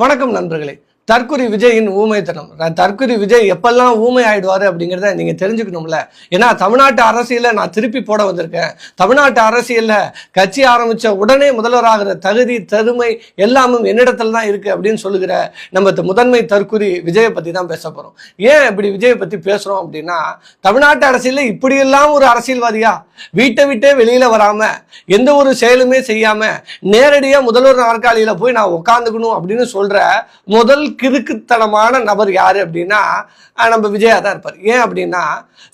வணக்கம் நண்பர்களே. தற்குறி விஜயின் ஊமைத்தனம். தற்குறி விஜய் எப்பெல்லாம் ஊமை ஆயிடுவாரு அப்படிங்கிறத நீங்க தெரிஞ்சுக்கணும்ல. ஏன்னா தமிழ்நாட்டு அரசியல நான் திருப்பி போட வந்திருக்கேன். தமிழ்நாட்டு அரசியல்ல கட்சி ஆரம்பிச்ச உடனே முதல்வராகிற தகுதி தருமை எல்லாமும் என்னிடத்துல தான் இருக்கு அப்படின்னு சொல்லுகிற நம்ம முதன்மை தற்குறி விஜயை பத்தி தான் பேச போறோம். ஏன் இப்படி விஜயை பத்தி பேசுறோம் அப்படின்னா தமிழ்நாட்டு அரசியல்ல இப்படியெல்லாம் ஒரு அரசியல்வாதியா? வீட்டை விட்டே வெளியில வராம எந்த ஒரு செயலுமே செய்யாம நேரடியா முதல்வர் நாற்காலியில போய் நான் உட்காந்துக்கணும் அப்படின்னு சொல்ற முதல் கிறுக்குத்தனமான நபர் யார் அப்படின்னா நம்ம விஜயா தான் இருப்பார். ஏன் அப்படின்னா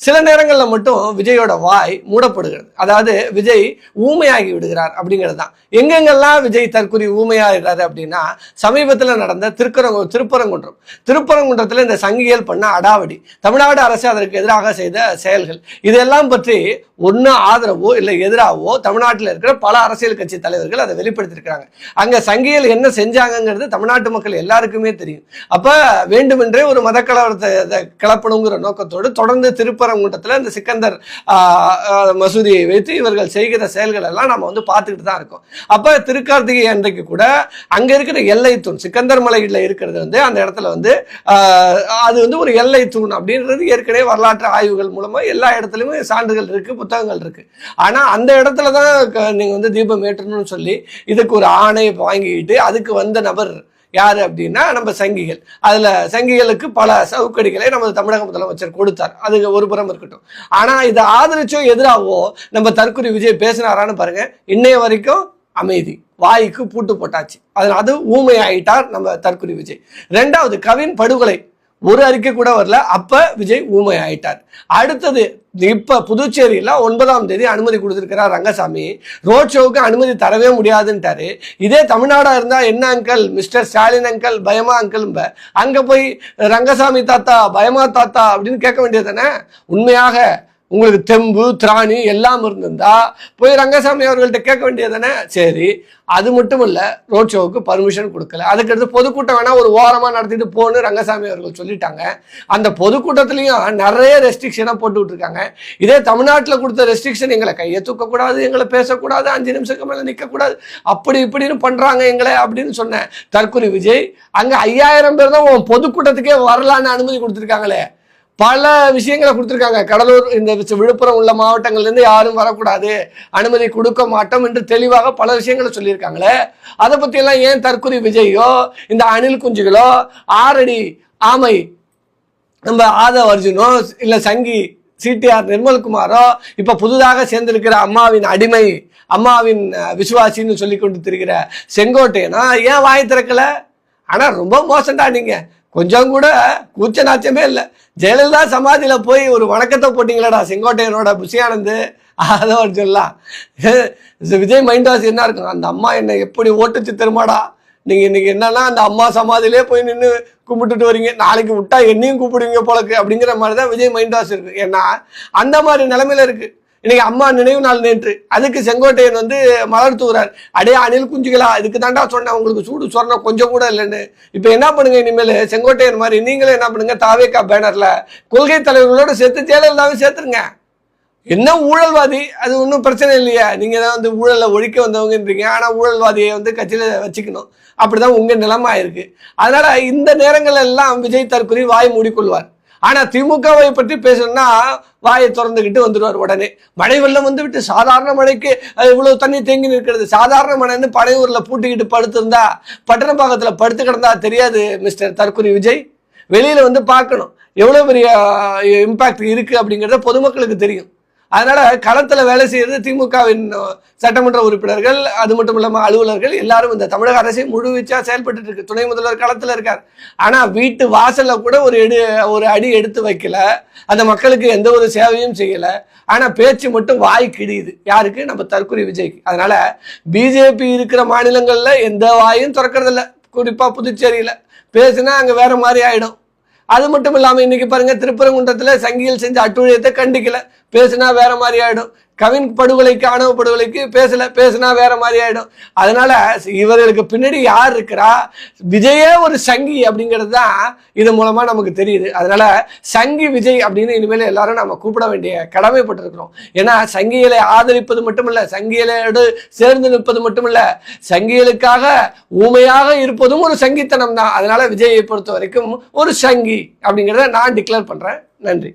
சில நேரங்களில் மட்டும் விஜயோட வாய் மூடப்படுகிறது. அதாவது விஜய் ஊமையாகி விடுகிறார் அப்படிங்கிறது தான். எங்கெங்கெல்லாம் விஜய் தற்குறி ஊமையாகிறாரு அப்படின்னா சமீபத்தில் நடந்த திருக்கரங்கு திருப்பரங்குன்றம். திருப்பரங்குன்றத்தில் இந்த சங்கியல் பண்ண அடாவடி. தமிழ்நாடு அரசு அதற்கு எதிராக செய்த செயல்கள். இதெல்லாம் பற்றி ஒன்று ஆதரவோ இல்லை எதிராகவோ தமிழ்நாட்டில் இருக்கிற பல அரசியல் கட்சி தலைவர்கள் அதை வெளிப்படுத்தியிருக்கிறாங்க. அங்கே சங்கியல் என்ன செஞ்சாங்கங்கிறது தமிழ்நாட்டு மக்கள் எல்லாருக்குமே தெரியும். அப்போ வேண்டுமென்றே ஒரு மத கலவரத்தை இதை கிளப்பணுங்கிற நோக்கத்தோடு தொடர்ந்து திருப்பரங்குன்றத்தில் இந்த சிக்கந்தர் ஆஹ், மசூதியை வைத்து இவர்கள் செய்கிற செயல்கள் எல்லாம் நம்ம வந்து பார்த்துக்கிட்டு தான் இருக்கோம். அப்போ திருக்கார்த்திகை அன்றைக்கு கூட அங்கே இருக்கிற எல்லை தூண் சிக்கந்தர் மலையில் இருக்கிறது வந்து அந்த இடத்துல வந்து ஆஹ், அது வந்து ஒரு எல்லை தூண் அப்படின்றது ஏற்கனவே வரலாற்று ஆய்வுகள் மூலமாக எல்லா இடத்துலையுமே சான்றுகள் இருக்குது புத்தகங்கள் இருக்குது ஆனால் அந்த இடத்துல தான் நீங்கள் வந்து தீபம் ஏற்றணும்னு சொல்லி இதுக்கு ஒரு ஆணை வாங்கிக்கிட்டு அதுக்கு வந்த நபர் யார் அப்படின்னா நம்ம சங்கிகள். அதில் சங்கிகளுக்கு பல சவுக்கடிகளை நமது தமிழக முதலமைச்சர் கொடுத்தார். அது ஒரு புறம் இருக்கட்டும். ஆனால் இதை ஆதரிச்சோ எதிராகவோ நம்ம தற்கொலை விஜய் பேசினாரான்னு பாருங்க. இன்னைய வரைக்கும் அமைதி. வாய்க்கு பூட்டு போட்டாச்சு. அதில் அது ஊமையாயிட்டார் நம்ம தற்கொலை விஜய். ரெண்டாவது கவின் படுகொலை. ஒரு அறிக்கை கூட வரல. அப்ப விஜய் ஊமை ஆயிட்டார். அடுத்தது இப்ப புதுச்சேரியில ஒன்பதாம் தேதி அனுமதி கொடுத்திருக்கிறார் ரங்கசாமி. ரோட் ஷோவுக்கு அனுமதி தரவே முடியாதுன்ட்டாரு. இதே தமிழ்நாடா இருந்தா என்ன அங்கிள் மிஸ்டர் ஸ்டாலின் அங்கிள் பயமா அங்கிள் அங்க போய் ரங்கசாமி தாத்தா பயமா தாத்தா அப்படின்னு கேட்க வேண்டியது தானே? உண்மையாக உங்களுக்கு தெம்பு திராணி எல்லாம் இருந்திருந்தா போய் ரங்கசாமி அவர்கள்ட்ட கேட்க வேண்டியது தானே சரி. அது மட்டும் இல்லை ரோட் ஷோவுக்கு பர்மிஷன் கொடுக்கல. அதுக்கடுத்து பொதுக்கூட்டம் வேணால் ஒரு ஓரமாக நடத்திட்டு போன்னு ரங்கசாமி அவர்கள் சொல்லிட்டாங்க. அந்த பொதுக்கூட்டத்துலேயும் நிறைய ரெஸ்ட்ரிக்ஷனாக போட்டுக்கிட்டு இருக்காங்க இதே தமிழ்நாட்டில் கொடுத்த ரெஸ்ட்ரிக்ஷன் எங்களை கையை தூக்கக்கூடாது எங்களை பேசக்கூடாது அஞ்சு நிமிஷத்துக்கு மேலே நிற்கக்கூடாது அப்படி இப்படின்னு பண்ணுறாங்க எங்களை அப்படின்னு சொன்னேன் தற்கொலை விஜய் அங்கே ஐயாயிரம் பேர் தான் உன் பொதுக்கூட்டத்துக்கே வரலான்னு அனுமதி கொடுத்துருக்காங்களே. பல விஷயங்களை கொடுத்துருக்காங்க. கடலூர் இந்த விழுப்புரம் உள்ள மாவட்டங்கள்லேருந்து யாரும் வரக்கூடாது. அனுமதி கொடுக்க மாட்டோம் என்று தெளிவாக பல விஷயங்களை சொல்லியிருக்காங்களே. அதை பற்றியெல்லாம் ஏன் தற்கொலை விஜயோ இந்த அணில் குஞ்சுகளோ ஆரடி ஆமை நம்ம ஆதவ அர்ஜுனோ இல்லை சங்கி சிடிஆர் நிர்மல்குமாரோ இப்போ புதுதாக சேர்ந்திருக்கிற அம்மாவின் அடிமை அம்மாவின் விசுவாசின்னு சொல்லி கொண்டு திரிகிற செங்கோட்டையனா ஏன் வாய் திறக்கல? ஆனால் ரொம்ப மோசம்டா நீங்கள் கொஞ்சம் கூட கூச்ச நாச்சமே இல்லை. ஜெயலலிதா சமாதியில் போய் ஒரு வணக்கத்தை போட்டீங்களடா செங்கோட்டையனோட புஷியானந்து அதை சொல்லலாம். விஜய் மைண்ட் என்ன இருக்கும்? அந்த அம்மா என்னை எப்படி ஓட்டுச்சு திரும்பாடா நீங்கள் இன்றைக்கி என்னன்னா அந்த அம்மா சமாதியிலே போய் நின்று கும்பிட்டுட்டு வரீங்க. நாளைக்கு விட்டா என்னையும் கூப்பிடுவீங்க போலக்கு அப்படிங்கிற மாதிரி தான் விஜய் மைண்ட் வாஷ் இருக்கு. ஏன்னா அந்த மாதிரி நிலமையில இருக்குது இன்னைக்கு அம்மா நினைவு நாள் நேற்று. அதுக்கு செங்கோட்டையன் வந்து மலர் தூகிறார் அடே அணில் குஞ்சுகளா இதுக்கு தாண்டா சொன்னேன். உங்களுக்கு சூடு சொரணம் கொஞ்சம் கூட இல்லைன்னு. இப்போ என்ன பண்ணுங்க இனிமேல்? செங்கோட்டையன் மாதிரி நீங்களும் என்ன பண்ணுங்க? தாவேக்கா பேனர்ல. கொள்கை தலைவர்களோட சேர்த்து ஜெயலலிதாவை சேர்த்துருங்க. என்ன ஊழல்வாதி? அது ஒன்றும் பிரச்சனை இல்லையா. நீங்கள் தான் வந்து ஊழலை ஒழிக்க வந்தவங்கன்றீங்க. ஆனால் ஊழல்வாதியை வந்து கட்சியில் வச்சுக்கணும். அப்படிதான் உங்கள் நிலைமை இருக்கு அதனால் இந்த நேரங்கள் எல்லாம் விஜய் தற்கொலை வாய் மூடிக்கொள்வார். ஆனால் திமுகவை பற்றி பேசணும்னா வாயை திறந்துக்கிட்டு வந்துடுவார் உடனே. மழை வெள்ளம் வந்து விட்டு சாதாரண மழைக்கு இவ்வளவு தண்ணி தேங்கி நிற்கிறது. சாதாரண மழைன்னு பனையூரில் பூட்டிக்கிட்டு படுத்திருந்தா பட்டணப்பாக்கத்தில் படுத்து கிடந்தா தெரியாது மிஸ்டர் தற்குறி விஜய். வெளியில் வந்து பார்க்கணும். எவ்வளோ பெரிய இம்பாக்ட் இருக்குது அப்படிங்கிறத பொதுமக்களுக்கு தெரியும். அதனால களத்துல வேலை செய்யறது திமுகவின் சட்டமன்ற உறுப்பினர்கள் அது மட்டும் இல்லாம அலுவலர்கள் எல்லாரும் இந்த தமிழக அரசை முழுவீச்சா செயல்பட்டு இருக்கு. துணை முதல்வர் களத்துல இருக்கார். ஆனா வீட்டு வாசல்ல கூட ஒரு எடு ஒரு அடி எடுத்து வைக்கல. அந்த மக்களுக்கு எந்த ஒரு சேவையும் செய்யல. ஆனா பேச்சு மட்டும் வாய் கிடியுது யாருக்கு? நம்ம தற்கொலை விஜய்க்கு. அதனால பிஜேபி இருக்கிற மாநிலங்கள்ல எந்த வாயும் திறக்கறதில்ல. குறிப்பா புதுச்சேரியில. பேசுனா அங்க வேற மாதிரி ஆயிடும். அது மட்டும் இல்லாமல் இன்னைக்கு பாருங்க திருப்பரங்குன்றத்தில் சங்கிகள் செஞ்ச அட்டுழியத்தை கண்டிக்கல. பேசுனா வேற மாதிரி ஆயிடும். கவின் படுகொலைக்கு ஆணவ படுகொலைக்கு பேசல பேசினா வேற மாதிரி ஆயிடும். அதனால இவர்களுக்கு பின்னாடி யார் இருக்கிறா? விஜயே ஒரு சங்கி அப்படிங்கிறது தான் இது மூலமா நமக்கு தெரியுது. அதனால சங்கி விஜய் அப்படின்னு இனிமேல் எல்லாரும் நம்ம கூப்பிட வேண்டிய கடமைப்பட்டிருக்கிறோம். ஏன்னா சங்கிகளை ஆதரிப்பது மட்டுமல்ல சங்கிகளோடு சேர்ந்து நிற்பது மட்டுமல்ல சங்கிகளுக்காக ஊமையாக இருப்பதும் ஒரு சங்கித்தனம் தான் அதனால விஜயை பொறுத்த வரைக்கும் ஒரு சங்கி அப்படிங்கிறத நான் டிக்ளேர் பண்றேன். நன்றி.